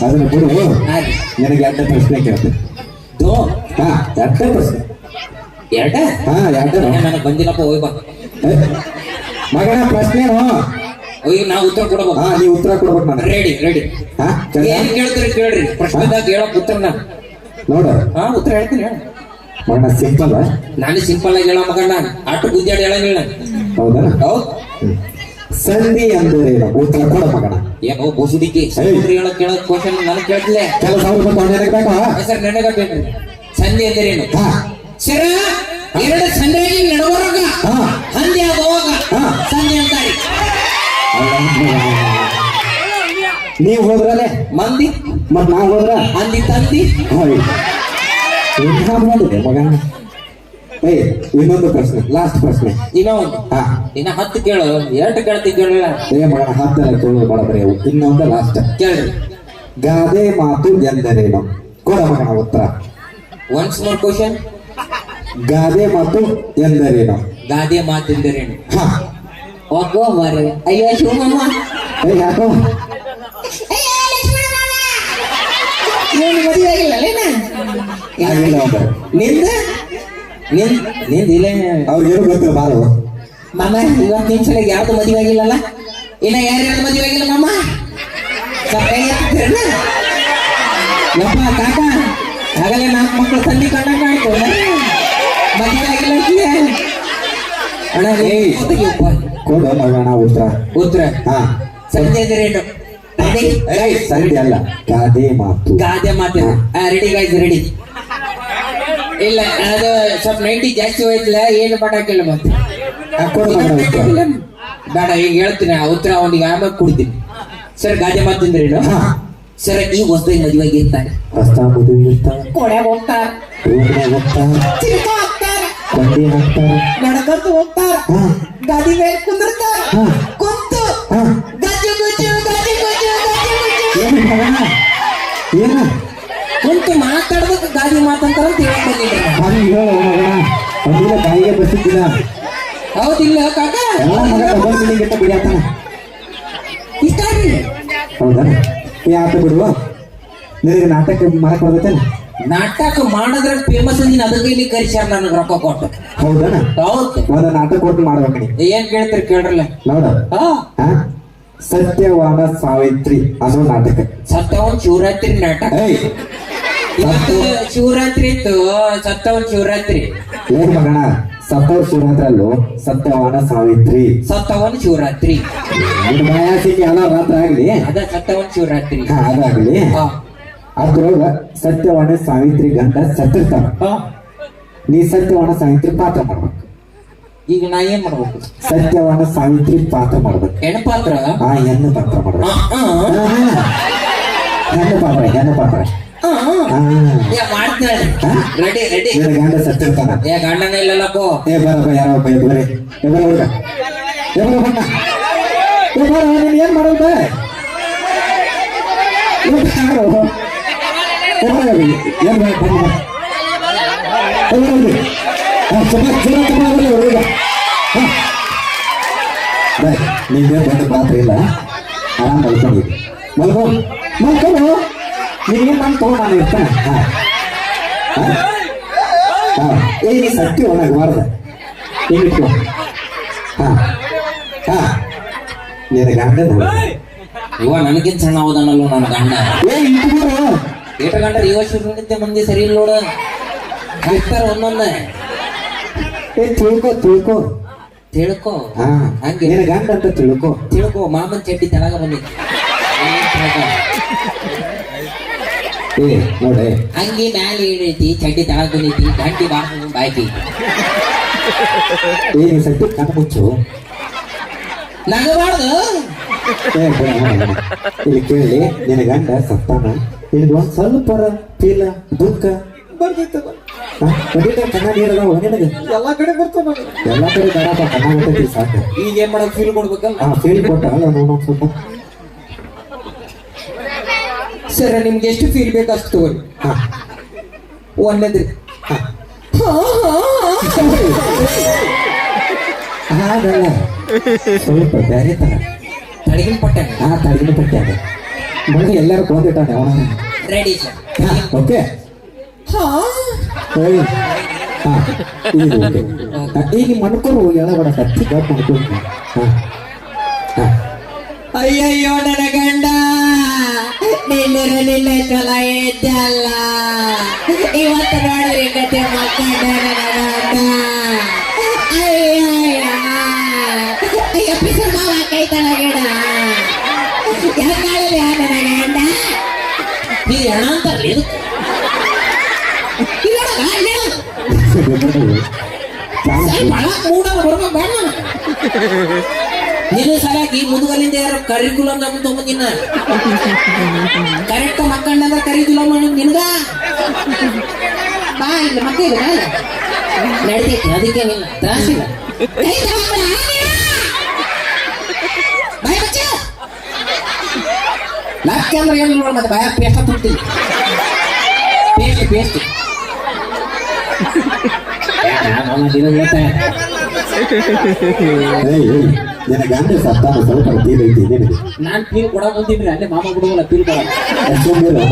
ಅದನ್ನ ಬಿಡು ನಿನಗೆ ಎರಡನೇ ಪ್ರಶ್ನೆ ಕೇಳ್ತೀನಿ ದೋ ಹಾ ಎರಡನೇ ಪ್ರಶ್ನೆ ಎರಡ ಹಾ ಎರಡನೇ ನನಗೆ ಬಂದಿಲ್ಲಪ್ಪ ಹೋಗಿ ಬಾ ಮಗನ ಪ್ರಶ್ನೆನು ಓಯ್ ನಾವು ಉತ್ತರ ಕೊಡಬೇಕು ಹಾ ನೀವು ಉತ್ತರ ಕೊಡ್ಬೇಕು ನನಗೆ ರೆಡಿ ರೆಡಿ ಹಾ? ಏನ್ ಕೇಳ್ತೀರಿ ಕೇಳ್ರಿ ಪ್ರಶ್ನೆದಾಗ ಹೇಳಕ್ ಉತ್ತರನ ನೋಡು ಹಾ ಉತ್ತರ ಹೇಳ್ತೀನಿ ಹೇಳು. ಸಿಂಪಲ್ ನಾನು ಸಿಂಪಲ್ ಆಗಿ ಹೇಳೋ ಮಗನ ಆಟ ಗುದ್ದಾಡಿ ಹೇಳಂಗಿಲ್ಲ ಹೌದಾ ಹೌದ್. ಸಂಧಿ ಅಂದ್ರೆ ಉತ್ತರ ಕೊಡ ಮಗನ. ಏನು ಬೋಸುಡಿಕೆ. ಹೇಳಕ್ ಕೇಳಕ್ ಕ್ವಶನ್ ನನಗೆ ಕೇಳ್ತಿಲ್ಲ ಕೆಲ ಸಾವಿರ ರೂಪಾಯಿ ತಗೊಂಡು ಬೇಕಾ ಸರ್ ನನಗ ಬೇಕ್ರಿ ಸಂಧಿ ಅಂದ್ರೇನು? ಹಾ. ಸರ ಎರಡು ಸಂಧೆಯಲ್ಲಿ ನಡುವರಗ ಹಾ. ಹಂದಿ ಆಗುವಾಗ ಹಾ. ಸಂಧಿ ಅಂತಾರೆ. ನೀವು ಹೋದ್ರಲೆ ಮಂದಿ. ಮತ್ ನಾವು ಹೋದ್ರ? ಹಂದಿ ತಂದಿ. ಮಗ ಏ ಇನ್ನೊಂದು ಪ್ರಶ್ನೆ ಲಾಸ್ಟ್ ಪ್ರಶ್ನೆ. ಇನ್ನೂ ಒಂದು ಹಾ ಇನ್ನ ಹತ್ತು ಕೇಳು ಎರಡು ಕೇಳ್ತಿ ಕೇಳಿಲ್ಲ. ಏ ಮಗನ ಹತ್ತಲ್ಲ ಕೇಳು ಬೇಡ ಬರೀ ಅವು. ಇನ್ನೊಂದು ಲಾಸ್ಟ್ ಕೇಳ್ರಿ ಗಾದೆ ಮಾತು ಎಂದರೇನು? ಕೊಡ ಮಗನ ಉತ್ತರ. ಒನ್ಸ್ ಮೋರ್ ಕ್ವಶನ್ ಗಾದೆ ಮಾತು ಎಂದರೇನು? ಗಾದೆ ಮಾತೆಂದರೇನು ಹಾ. ಓಕೋ ಮಾರೆ. ಅಯ್ಯೋ ಶಿವಮಮ್ಮ. ಏ ಯಾಕೋ? ಏನು ಮದುವೆ ಆಗಿಲ್ಲ. ನಿಂದ? ನಿಂದ ನಿಂದ ಇಲ್ಲೇ ಅವ್ರಿಗೇನು ಗೊತ್ತಿಲ್ಲ ಬಾರು. ಮಾಮ ಇವತ್ತು ನಿನ್ ಸಲ ಯಾವ್ದು ಮದುವೆ ಆಗಿಲ್ಲಲ್ಲ? ಇನ್ನ ಯಾರ್ಯಾರು ಮದುವೆ ಆಗಿಲ್ಲ ಮಾಮ? ಯಪ್ಪ ಕಾಕ. ಆಗಲೇ ನಾಲ್ಕು ಮಕ್ಕಳು ತಂದಿ ಕಂಡ ಕಾಣ್ತು ಮದುವೆ ಆಗಿಲ್ಲ? ಅಣ್ಣ. ಕೊಡ ಮಗನ ಉತ್ತರ ಉತ್ತರ ಹಾ. ಸಂಜೆ ರೇಟು. ರೈಟ್ ಸರಿ ಅಲ್ಲ. ಗಾದೆ ಮಾತು. ಗಾದೆ ಮಾತು. ರೆಡಿ ಗೈಸ್ ರೆಡಿ ಇಲ್ಲ ಅದು ಸ್ವಲ್ಪ ನೈಂಟಿ ಜಾಸ್ತಿ ಹೋಯ್ತಿಲ್ಲ ಏನು ಪಟಾಕಿಲ್ಲ ಮತ್ತೆ. ಬೇಡ ಈಗ ಹೇಳ್ತೀನಿ ಆ ಉತ್ತರ ಅವನಿಗೆ ಆಮೇಲೆ ಕೊಡ್ತೀನಿ. ಸರ್ ಗಾದೆ ಮಾತಂದ್ರೇನು ಸರ್ ಈ ವಸ್ತು ಮದುವೆ ಇರ್ತಾರೆ? ರಸ್ತ ಮದುವೆ ಇರ್ತಾರ. ಕೊನೆಗೆ ಹೋಗ್ತಾರ. ರೋಡ್ನಾಗ ಹೋಗ್ತಾರ. ಚಿಲ್ಕ ಹಾಕ್ತಾರ ಕೊಂಡಿ ಹಾಕ್ತಾರ. ನಡ್ಕೊಂತ ಹೋಗ್ತಾರ. ಗಾದಿ ಮೇಲೆ ಕುಂದಿರ್ತಾರ. ಹಾ. ಕುಂತು. ಹಾ. ಗಜ್ಜು ಗುಜ್ಜು ಗಜ್ಜು ಗುಜ್ಜು ಗಜ್ಜು ಗುಜ್ಜು ಏನು ಮಗನ ಏನ? ಕುಂತು ಮಾತಾಡ್ಬೇಕು ಗಾಡಿ ಮಾತಂತಾರ ಅಂತ ಹೇಳಕ್ ಬಂದಿಲ್ಲ ಹಂಗ ಹೇಳು ಮಗನ ಒಂದಿನ ಬಾಯಿಗೆ ಬರ್ತಿದ್ದಿಲ್ಲ ಹೌದಿಲ್ಲ ಕಾಕ. ಎಲ್ಲ ಮಗ ಡಬಲ್ ಮೀನಿಂಗ್ ಇಟ್ಟ ಬಿಡಾತಾನ ಇಷ್ಟ ಆಗ್ಲಿ ಹೌದಾ? ಏ ಆತ ಬಿಡುವ. ನಿನಗೆ ನಾಟಕ ಮಾಡಕ್ ನಾಟಕ ಮಾಡೋದ್ರಾಗ ಫೇಮಸ್ ಅಂದಿನ ಅದಕ್ಕೆ ಇಲ್ಲಿ ಕರಿಸ್ಯಾರ ನನಗೆ ರೊಕ್ಕ ಕೊಟ್ಟು. ಹೌದಾ? ಹೌದು. ಒಂದು ನಾಟಕ ಕೊಟ್ಟು ಮಾಡ್ಬೇಕು ನೀ ಏನ್ ಕೇಳ್ತೀರಿ ಕೇಳ್ರಲ್ಲ. ನೋಡ. ಸತ್ಯವಾದ ಸಾವಿತ್ರಿ. ಅನ್ನೋ ನಾಟಕ. ಸತ್ತವನ್ ಶಿವರಾತ್ರಿ ನಾಟಕ. ಇವತ್ತು ಶಿವರಾತ್ರಿ ಇತ್ತು ಸತ್ತವನ್ ಶಿವರಾತ್ರಿ. ಏನ್ ಮಗನ? ಸತ್ತವ ಶಿವರಾತ್ರಲ್ಲೂ ಸತ್ತವನ ಸಾವಿತ್ರಿ. ಸತ್ತವನ್ ಶಿವರಾತ್ರಿ. ನಿನ್ನ ಬಾಯಾಸಿಗೆ ಎಲ್ಲ ರಾತ್ರಿ ಆಗ್ಲಿ. ಅದ ಸತ್ತವನ್ ಶಿವರಾತ್ರಿ. ಹಾ ಅದಾಗ್ಲಿ. ಹಾ. ಅದ್ರೊಳಗ ಸತ್ಯವಾದ ಸಾವಿತ್ರಿ ಗಂಡ ಸತ್ತಿರ್ತಾನ. ಹಾ. ನೀ ಸತ್ಯವಾಣ ಸಾವಿತ್ರಿ ಪಾತ್ರ ಮಾಡ್ಬೇಕು. ಈಗ ನಾ ಏನ್ ಮಾಡ್ಬೇಕು? ಸತ್ಯವಾಣ ಸಾವಿತ್ರಿ ಪಾತ್ರ ಮಾಡ್ಬೇಕು. ಹೆಣ್ಪಾತ್ರ ಆ ಹೆಣ್ಣು ಪಾತ್ರ ಮಾಡ್ಬೇಕು. ಆ, ಹೆಣ್ಣು ಪಾತ್ರ ಹೆಣ್ಣು ಪಾತ್ರ. ಏ ಮಾಡ್ತೇನೆ. ರೆಡಿ ರೆಡಿ ನಿನ್ನ ಗಂಡ ಸತ್ತಿರ್ತಾನ ಏ ಗಂಡನ ಇಲ್ಲಲ್ಲಪ್ಪೋ ಏ ಬರಪ್ಪ ಯಾರೋ ಒಬ್ಬ ಎದ್ದು ಬರ್ರಿ ಏ ಬರ ಹುಡುಗ. ಏ ಬರ ಬಣ್ಣ ಏ ಬರ ನೀನ್ ಏನ್ ಮಾಡೋದ? ಏ ಬಾರೋ. ಏ ಬರ ಇಲ್ಲಿ. ಏನ್ ಬರ ಬಣ್ಣ ಬರ. ಏ ಬರ ಇಲ್ಲಿ. ಹಾ, ಸುಮಾರ್ ಜೋರ ತಗೊಂಡ್ ಬರ್ಲಿ ಹುಡುಗ. ಹಾ. ಬೈ, ನಿಂಗೇನ್ ದೊಡ್ಡ ಪಾತ್ರ ಇಲ್ಲ ಆರಾಮ್ ಮಲ್ಕೊಂಡಿದ್ದೆ ಮಲ್ಕೋ. ಮಲ್ಕೊಂಡು ನೀನೇನ್ ನಾನು ತಗೊಂಡು ಇರ್ತಾನೆ ನೀ ಸತ್ಯ ಒಳಗೆ ಬಾರ್ದ ಹಿಂಗಿಟ್ಕೋ ಹಾಂ ಹಾ ನಿನ್ನ ಗಂಡ ಇವ ನನಗಿಂತ ಸಣ್ಣ ಹೋದನಲ್ಲ ನನ್ನ ಗಂಡ ಏ ಇಟ್ಬಿಡು ಏಟ ಗಂಡ ಶಿವನಿದ್ದೆ ಮಂದಿ ಸರಿ ಇಲ್ಲ ನೋಡ ಹಾಕ್ತಾರ ಒಂದೊಂದ ಏ ತಿಳ್ಕೊ ತಿಳ್ಕೊ ತಿಳ್ಕೊ ಹಂಗೆ ನಿನ್ನ ಗಂಡ ಅಂತ ತಿಳ್ಕೊ ತಿಳ್ಕೊ ಮಾಮನ್ ಚಡ್ಡಿ ತೆಳಗ ಏ ನೋಡಿ ಹಂಗೆ ಮ್ಯಾಲೆ ಏನೈತಿ ಚಡ್ಡಿ ತಳ ಬಂದೈತಿ ಗಂಟಿ ಬಾಳ ಬಾಯ್ತಿ. ಏ ಕಣ್ಣು ಮುಚ್ಚು. ನಗಬಾರ್ದು ಏ ಬಿಡ, ಬಿಡ, ಬಿಡ. ಇಲ್ಲಿ ಕೇಳಿ ನಿನ್ನ ಗಂಡ ಸತ್ತಾನ? ನಿನಗೆ ಒಂದ್ ಸ್ವಲ್ಪ ಪೀಲ ದುಃಖ ಬರ್ತೈತದ ಕಡಿತ ಕನ್ನಡಿ ಇರಲ್ಲ ನಿನಗೆ? ಎಲ್ಲಾ ಕಡೆ ಬರ್ತಾವ ಎಲ್ಲ ಕಡೆ ಬೇಡಪ್ಪ ಕನ್ನಡ ಗೊತ್ತೈತಿ ಸಾಕು. ಈಗ ಏನ್ ಮಾಡಕ್ ಫೀಲ್ ಕೊಡ್ಬೇಕಲ್ಲ? ಫೀಲ್ ಕೊಟ್ಟ ನೋಡೋಣ ಸ್ವಲ್ಪ. ಸರ್ ನಿಮ್ಗೆ ಎಷ್ಟು ಫೀಲ್ ಬೇಕು ಅಷ್ಟು ತಗೊಳ್ಳಿ. ಹಾ. ಒಂದೇದ್ರಿ ಹಾಗಲ್ಲ. ಸ್ವಲ್ಪ ಬೇರೆ ತರ. ತಡಗಿನ ಪಟ್ಟೆ ಹಾ ತಡಗಿನ ಪಟ್ಟೆ ಅದ. ಮುಂದೆ ಎಲ್ಲರೂ ಕೊಂದಿಟ್ಟಾನೆ ಅವನ ರೆಡಿ ಸರ್ ಓಕೆ. ಹಾ. ಈಗ ಓಕೆ ಈಗ ಮಣ್ಕೊರು ಎಳಬಡ ಕತ್ತಿ ಗಪ್ ಮಾಡ್ಕೊಂಡು ಹಾ. ಅಯ್ಯಯ್ಯೋ ನನ್ನ ಗಂಡ. ನಿನ್ನೆ ಚಲ ಎದ್ದಲ್ಲ ಇವತ್ತು ನೋಡ್ರಿ ಕತೆ ಮಕ್ಕಳ ಅಯ್ಯ ಪಿಸರ್ ಮಾವ ಕೈತನ ಗಿಡ ಹೆಂಗಾಳಲಿ ನನ್ನ ಗಂಡ ನೀ ಹೆಣ ನೋಡು. ಸ್ವಲ್ಪ ಹಣ ಮೂಡಲ್ಲ ಬರ್ಬೇಕು ಬೇಡ ನನಗೆ. ನೀನು ಸಲಾಗಿ ಮುದುಗಲಿಂದ ಯಾರು ಕರಿಕುಲಂ ನಮ್ಮ ತಗೊಂಡಿನ ಕರೆಕ್ಟ್ ಮಕ್ಕಂಡಂದ್ರ ಕರಿಕುಲಂ ನಿನಗ? ಬಾ ಇಲ್ಲ ಮತ್ತೆ ಇಲ್ಲ. ನಡೀತೈತಿ ಅದಕ್ಕೇನಿಲ್ಲ ತ್ರಾಸಿಲ್ಲ ಲಕ್ಕ ಅಂದ್ರೆ ಏನು ನೋಡ, ಮತ್ತೆ ಭಯ ಪೇಸ್ಟ ತುಂಬ್ತೀನಿ ಪೇಸ್ಟ್ ಪೇಸ್ಟ್. ಹೇಳ್ತಾ ಏಯ್ ಏಯ್ ನಿನ್ನ ಗಂಡ ಸತ್ತಾನ ಸ್ವಲ್ಪ ತೀರ್ ಐತಿ ನಿನಗೆ ನಾನ್ ಫೀಲ್ ಕೊಡಕ್ ಬಂದಿದ್ರಿ ಅಲ್ಲೇ ಮಾಮ ಬಿಡುವಲ್ಲ ಫೀಲ್ ಕೊಡಕ್ ಸುಮ್ಮನೆ